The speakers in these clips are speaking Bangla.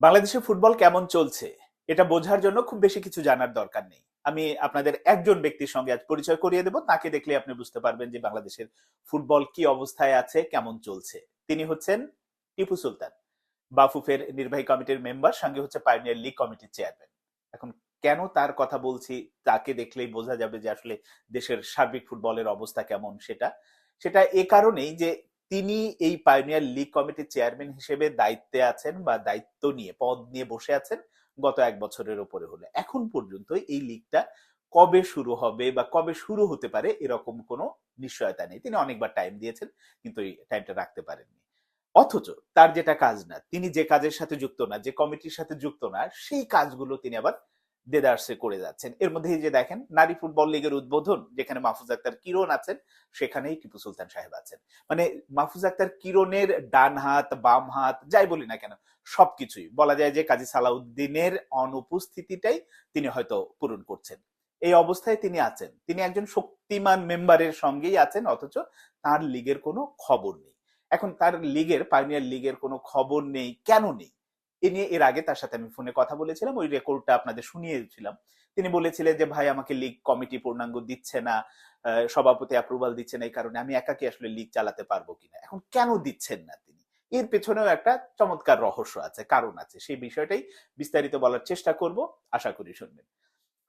বাংলাদেশের ফুটবল কেমন চলছে? এটা বোঝার জন্য খুব বেশি কিছু জানার দরকার নেই। আমি আপনাদের একজন ব্যক্তির সঙ্গে আজ পরিচয় করিয়ে দেব। তাকে দেখলে আপনি বুঝতে পারবেন যে বাংলাদেশের ফুটবল কি অবস্থায় আছে, কেমন চলছে। তিনি হচ্ছেন টিপু সুলতান, বাফুফের নির্বাহী কমিটির মেম্বার, সঙ্গে হচ্ছে পাইনিয়ার লিগ কমিটির চেয়ারম্যান এখন কেন তার কথা বলছি, তাকে দেখলেই বোঝা যাবে যে আসলে দেশের সার্বিক ফুটবলের অবস্থা কেমন সেটা। সেটা এ কারণেই যে তিনি এই পাইনিয়ার লিগ কমিটির চেয়ারম্যান হিসেবে দায়িত্বে আছেন বা দায়িত্ব নিয়ে, পদ নিয়ে বসে আছেন গত এক বছরের উপরে হলে। এখন পর্যন্ত এই লিগটা কবে শুরু হবে বা কবে শুরু হতে পারে এরকম কোনো নিশ্চয়তা নেই। তিনি অনেকবার টাইম দিয়েছেন, কিন্তু এই টাইমটা রাখতে পারেননি। অথচ তার যেটা কাজ না, তিনি যে কাজের সাথে যুক্ত না, যে কমিটির সাথে যুক্ত না, সেই কাজগুলো তিনি আবার দেদারসে করে যাচ্ছেন। এর মধ্যে যে দেখেন, নারী ফুটবল লীগের উদ্বোধন, যেখানে মাহফুজ আক্তার কিরণ আছেন, সেখানেই টিপু সুলতান সাহেব আছেন। মানে মাহফুজ আক্তার কিরণের ডান হাত, বাম হাত, যাই বলি না কেন, সবকিছুই। বলা যায় যে কাজী সালাউদ্দিনের অনুপস্থিতিটাই তিনি হয়তো পূরণ করছেন। এই অবস্থায় তিনি আছেন। তিনি একজন শক্তিমান মেম্বারের সঙ্গেই আছেন, অথচ তার লীগের কোনো খবর নেই। এখন তার লিগের পাইনিয়ার লিগের কোনো খবর নেই, কেন নেই? এ নিয়ে এর আগে তার সাথে আমি ফোনে কথা বলেছিলাম, ওই রেকর্ডটা আপনাদের শুনিয়েছিলাম। তিনি বলেছিলেন যে, ভাই, আমাকে লিগ কমিটি পূর্ণাঙ্গ দিচ্ছে না সভাপতি অ্যাপ্রুভাল দিচ্ছে না এই কারণে আমি একাকি আসলে লিগ চালাতে পারব কিনা। এখন কেন দিচ্ছেন না তিনি? এর পেছনেও একটা চমৎকার রহস্য আছে, কারণ আছে। সেই বিষয়টাই বিস্তারিত বলার চেষ্টা করব, আশা করি শুনবেন।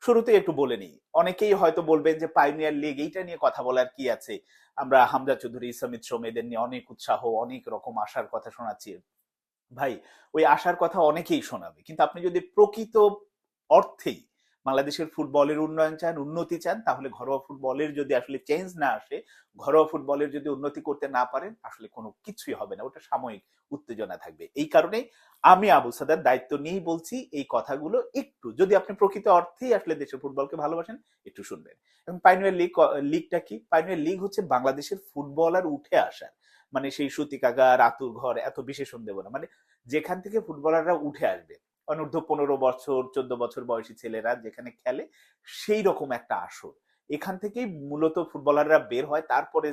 শুরুতে একটু বলে নিই, অনেকেই হয়তো বলবেন যে পাইনিয়ার লিগ এইটা নিয়ে কথা বলার কি আছে? আমরা হামজা চৌধুরী ইসলামিত শ্রমেদের নিয়ে অনেক উৎসাহ, অনেক রকম আশার কথা শোনাচ্ছি। ভাই, ওই আশার কথা অনেকেই শোনাবে। কিন্তু আপনি যদি প্রকৃত অর্থেই বাংলাদেশের ফুটবলের উন্নয়ন চান, উন্নতি চান, তাহলে ঘরোয়া ফুটবলের যদি আসলে চেঞ্জ না আসে, ঘরোয়া ফুটবলের যদি উন্নতি করতে না পারেন, আসলে কোনো কিছুই হবে না। ওটা সাময়িক উত্তেজনা থাকবে। এই কারণেই আমি আবু সাদার দায়িত্ব নিয়েই বলছি, এই কথাগুলো একটু, যদি আপনি প্রকৃত অর্থেই আসলে দেশের ফুটবলকে ভালোবাসেন, একটু শুনবেন। এবং পাইনুয়ের লিগ লিগটা কি? পাইনুয়ের লিগ হচ্ছে বাংলাদেশের ফুটবলার উঠে আসার মানে সেই সুতিকাগার রাতুর ঘর এত বিশেষণ দেব না। মানে যেখান থেকে ফুটবলাররা উঠে আসবে, অনূর্ধ্ব পনেরো বছর, চোদ্দ বছর বয়সী ছেলেরা যেখানে খেলে, সেই রকম একটা আসর। এখান থেকেই মূলত ফুটবলাররা বের হয়, তারপরে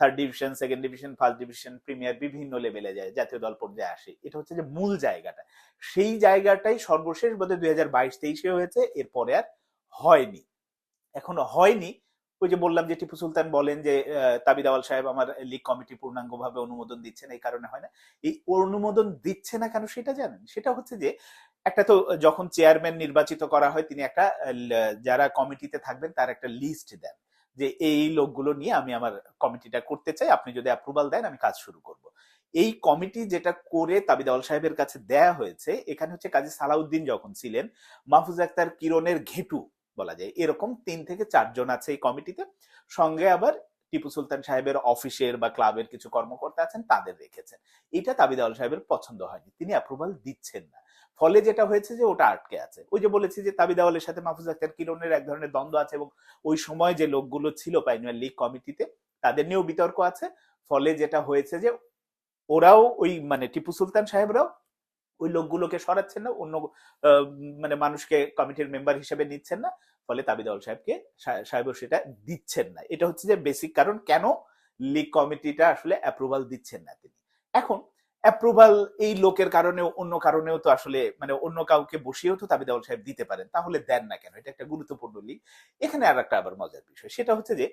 third division second division first division premier বিভিন্ন লেভেলে যায়, জাতীয় দল পর্যায়ে আসে। এটা হচ্ছে যে মূল জায়গাটা। সেই জায়গাটাই সর্বশেষ বোধহয় দুই হাজার বাইশ, তেইশে হয়েছে, এরপরে আর হয়নি। এখনও হয়নি ওই যে বললাম যে টিপু সুলতান বলেন যে আহ, তাবিদ আওয়াল সাহেব আমার লিগ কমিটি পূর্ণাঙ্গভাবে অনুমোদন দিচ্ছেন এই কারণে হয় না। এই অনুমোদন দিচ্ছে না কেন সেটা জানেন? সেটা হচ্ছে যে একটা তো যখন চেয়ারম্যান নির্বাচিত করা হয় তিনি একটা যারা কমিটিতে থাকবেন তার একটা লিস্ট দেন যে এই লোকগুলো নিয়ে আমি আমার কমিটিটা করতে চাই আপনি যদি অ্যাপ্রুভাল দেন আমি কাজ শুরু করব। এই কমিটি যেটা করে তাবিদ আওয়াল সাহেবের কাছে দেয়া হয়েছে এখানে হচ্ছে কাজী সালাউদ্দিন যখন ছিলেন মাহফুজ আক্তার কিরণের ঘেটু বলা যায়। এরকম তিন থেকে চারজন আছে এই কমিটিতে। সঙ্গে আবার টিপু সুলতান সাহেবের অফিসের বা ক্লাবের কিছু কর্মকর্তা আছেন, তাদের রেখেছেন। এটা তাবিদ আল সাহেবের পছন্দ হয়নি। তিনি অ্যাপ্রুভাল দিচ্ছেন না। ফলে যেটা হয়েছে যে ওটা আটকে আছে। ওই যে বলেছি যে তাবিদ আওয়ালের সাথে মাহফুজ আক্তার কিরণের এক ধরনের দ্বন্দ্ব আছে এবং ওই সময় যে লোকগুলো ছিল পাইনুয়ার লীগ কমিটিতে, তাদের নিয়েও বিতর্ক আছে। ফলে যেটা হয়েছে যে ওরাও ওই মানে টিপু সুলতান সাহেবরাও ওই লোকগুলোকে সরাচ্ছেন না, অন্য মানে মানুষকে কমিটির মেম্বার হিসেবে নিচ্ছেন না, ফলে তাবিদাউল সাহেবকে সাহেব সেটা দিচ্ছেন না। এটা হচ্ছে যে বেসিক কারণ, কেন লিগ কমিটিটা আসলে অ্যাপ্রুভাল দিচ্ছেন না তিনি? এখন অ্যাপ্রুভাল এই লোকের কারণে অন্য কারণেও তো আসলে মানে অন্য কাউকে বসিয়েও তো তাবিদাউল সাহেব দিতে পারেন। তাহলে দেন না কেন? এটা একটা গুরুত্বপূর্ণ লিগ এখানে আর একটা আবার মজার বিষয়। সেটা হচ্ছে যে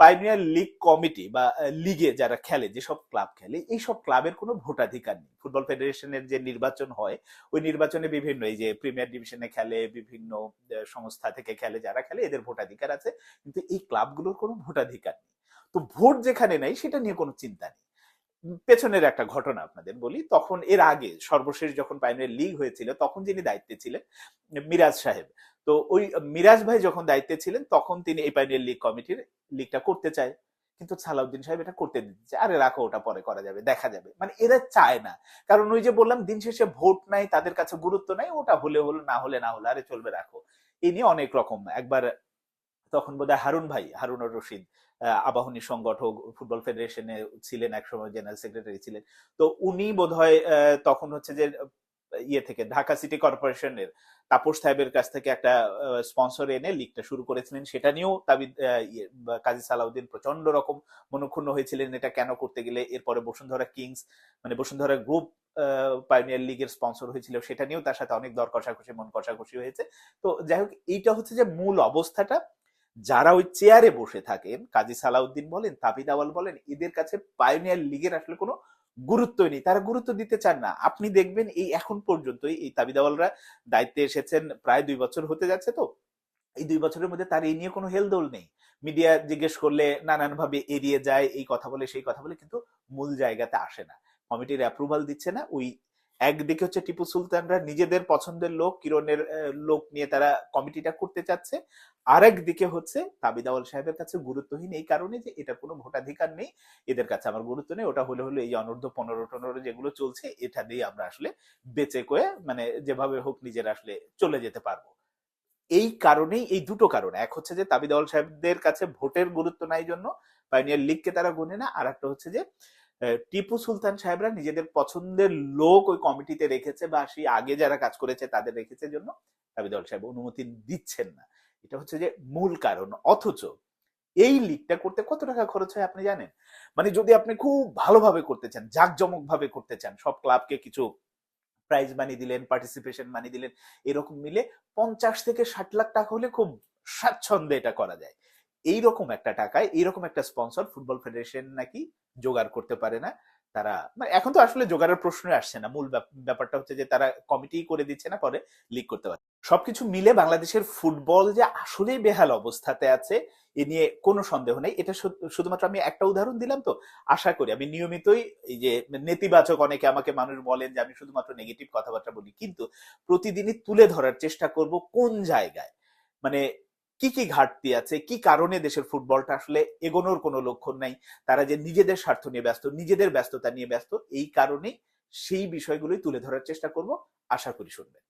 পাইনিয়ার লিগ কমিটি বা লিগে যারা খেলে, যেসব ক্লাব খেলে এই সব ক্লাবের কোনো ভোটাধিকার নেই। ফুটবল ফেডারেশনের যে নির্বাচন হয়, ওই নির্বাচনে বিভিন্ন এই যে প্রিমিয়ার ডিভিশনে খেলে, বিভিন্ন সংস্থা থেকে খেলে, যারা খেলে, এদের ভোটাধিকার আছে। কিন্তু এই ক্লাবগুলোর কোনো ভোটাধিকার নেই। তো ভোট যেখানে নেই, সেটা নিয়ে কোনো চিন্তা নেই। পেছনের একটা ঘটনা আপনাদের বলি। তখন এর আগে সর্বশেষ যখন পাইনের লিগ হয়েছিল, তখন যিনি দায়িত্বে ছিলেন, মিরাজ সাহেব। তো ওই মিরাজ ভাই যখন দায়িত্বে ছিলেন, তখন তিনি এই পাইনের লিগ কমিটির লিগটা করতে চায়। কিন্তু সালাউদ্দিন সাহেব এটা করতে দিচ্ছে আরে রাখো, ওটা পরে করা যাবে, দেখা যাবে। মানে এরা চায় না। কারণ ওই যে বললাম, দিন শেষে ভোট নাই, তাদের কাছে গুরুত্ব নাই, ওটা হলে হলো, না হলে না হলে, আরে চলবে, রাখো। এ নিয়ে অনেক রকম একবার তখন বোধহয় হারুন ভাই হারুন রশিদ আবাহনী সংগঠক ফুটবল ফেডারেশনে ছিলেন একসময় জেনারেল সেক্রেটারি ছিলেন। তো উনি বোধহয় তখন হচ্ছে যে ইয়ে থেকে ঢাকা সিটি কর্পোরেশনের তাপস সাহেবের কাছ থেকে একটা স্পন্সর এনে লিগটা শুরু করেছিলেন। সেটা নিয়েও আহ, ইয়ে, কাজী সালাউদ্দিন প্রচণ্ড রকম মনক্ষুণ্ণ হয়েছিলেন এটা কেন করতে গেলে। এরপরে বসুন্ধরা কিংস মানে বসুন্ধরা গ্রুপ পাইনিয়ার লিগের স্পন্সর হয়েছিল। সেটা নিয়েও তার সাথে অনেক দর কষাকষি মন কষাকষি হয়েছে। তো যাই হোক এইটা হচ্ছে যে মূল অবস্থাটা। যারা ওই চেয়ারে বসে থাকেন, কাজী সালাউদ্দিন বলেন, তাবিদ আওয়াল বলেন, এদের কাছে পাইনিয়ার লিগের আসলে কোনো গুরুত্বই নেই। তারা গুরুত্ব দিতে চান না। আপনি দেখবেন এই এখন পর্যন্ত এই তাবিদ আওয়ালরা দায়িত্বে এসেছেন, প্রায় দুই বছর হতে যাচ্ছে তো। এই দুই বছরের মধ্যে তার এই নিয়ে কোনো হেলদোল নেই। মিডিয়া জিজ্ঞেস করলে নানান ভাবে এড়িয়ে যায়, এই কথা বলে, সেই কথা বলে, কিন্তু মূল জায়গাতে আসে না। কমিটির অ্যাপ্রুভাল দিচ্ছে না, ওই একদিকে হচ্ছে টিপু সুলতানরা নিজেদের পছন্দের লোক, কিরণের লোক নিয়ে তারা কমিটিটা করতে চাচ্ছে। আর একদিকে হচ্ছে তাবিদ আওয়াল সাহেবের কাছে গুরুত্বহীন এই কারণে যে এটার কোনো ভোটাধিকার নেই, এদের কাছে আমার গুরুত্ব নেই, ওটা হলে হলে এই অনূর্ধ্ব পনেরো টনেরো যেগুলো চলছে, এটা দিয়ে আমরা আসলে বেঁচে কয়ে মানে যেভাবে হোক নিজেরা আসলে চলে যেতে পারব। এই কারণেই, এই দুটো কারণ। এক হচ্ছে যে তাবিদ আওয়াল সাহেবদের কাছে ভোটের গুরুত্ব নাই জন্য পাইনিয়ার লিগকে তারা গুনে না আর একটা হচ্ছে যে টিপু সুলতান সাহেবরা নিজেদের পছন্দের লোক ওই কমিটিতে রেখেছে বা সেই আগে যারা কাজ করেছে তাদের রেখেছে জন্য তাবিদ সাহেব অনুমতি দিচ্ছেন না। এটা হচ্ছে যে মূল কারণ। অথচ এই লিগটা করতে কত টাকা খরচ হয় আপনি জানেন? মানে যদি আপনি খুব ভালোভাবে করতে চান জাঁকজমক ভাবে করতে চান, সব ক্লাবকে কিছু প্রাইজ মানি দিলেন পার্টিসিপেশন মানি দিলেন, এরকম মিলে পঞ্চাশ থেকে ষাট লাখ টাকা হলে খুব স্বাচ্ছন্দ্যে এটা করা যায়। এইরকম একটা টাকায়, এইরকম একটা স্পন্সর ফুটবল ফেডারেশন নাকি জোগাড় করতে পারে না। তারা মানে এখন তো আসলে জোগাড়ের প্রশ্নই আসছে না। মূল ব্যাপ- ব্যাপারটা হচ্ছে যে তারা কমিটি করে দিচ্ছে না, পরে লিক করতে পারে। সবকিছু মিলে বাংলাদেশের ফুটবল যে আসলেই বেহাল অবস্থাতে আছে, এ নিয়ে কোনো সন্দেহ নেই। এটা শুধুমাত্র আমি একটা উদাহরণ দিলাম তো। আশা করি, আমি নিয়মিতই এই যে নেতিবাচক অনেকে আমাকে মানুষ বলেন যে আমি শুধুমাত্র নেগেটিভ কথাবার্তা বলি। কিন্তু প্রতিদিনই তুলে ধরার চেষ্টা করব কোন জায়গায়? মানে কি কি ঘাটতি আছে? কি কারণে দেশের ফুটবলটা আসলে এগোনোর কোনো লক্ষণ নাই? তারা যে নিজেদের স্বার্থ নিয়ে ব্যস্ত, নিজেদের ব্যস্ততা নিয়ে ব্যস্ত, এই কারণে সেই বিষয়গুলোই তুলে ধরার চেষ্টা করব। আশা করি শুনবেন।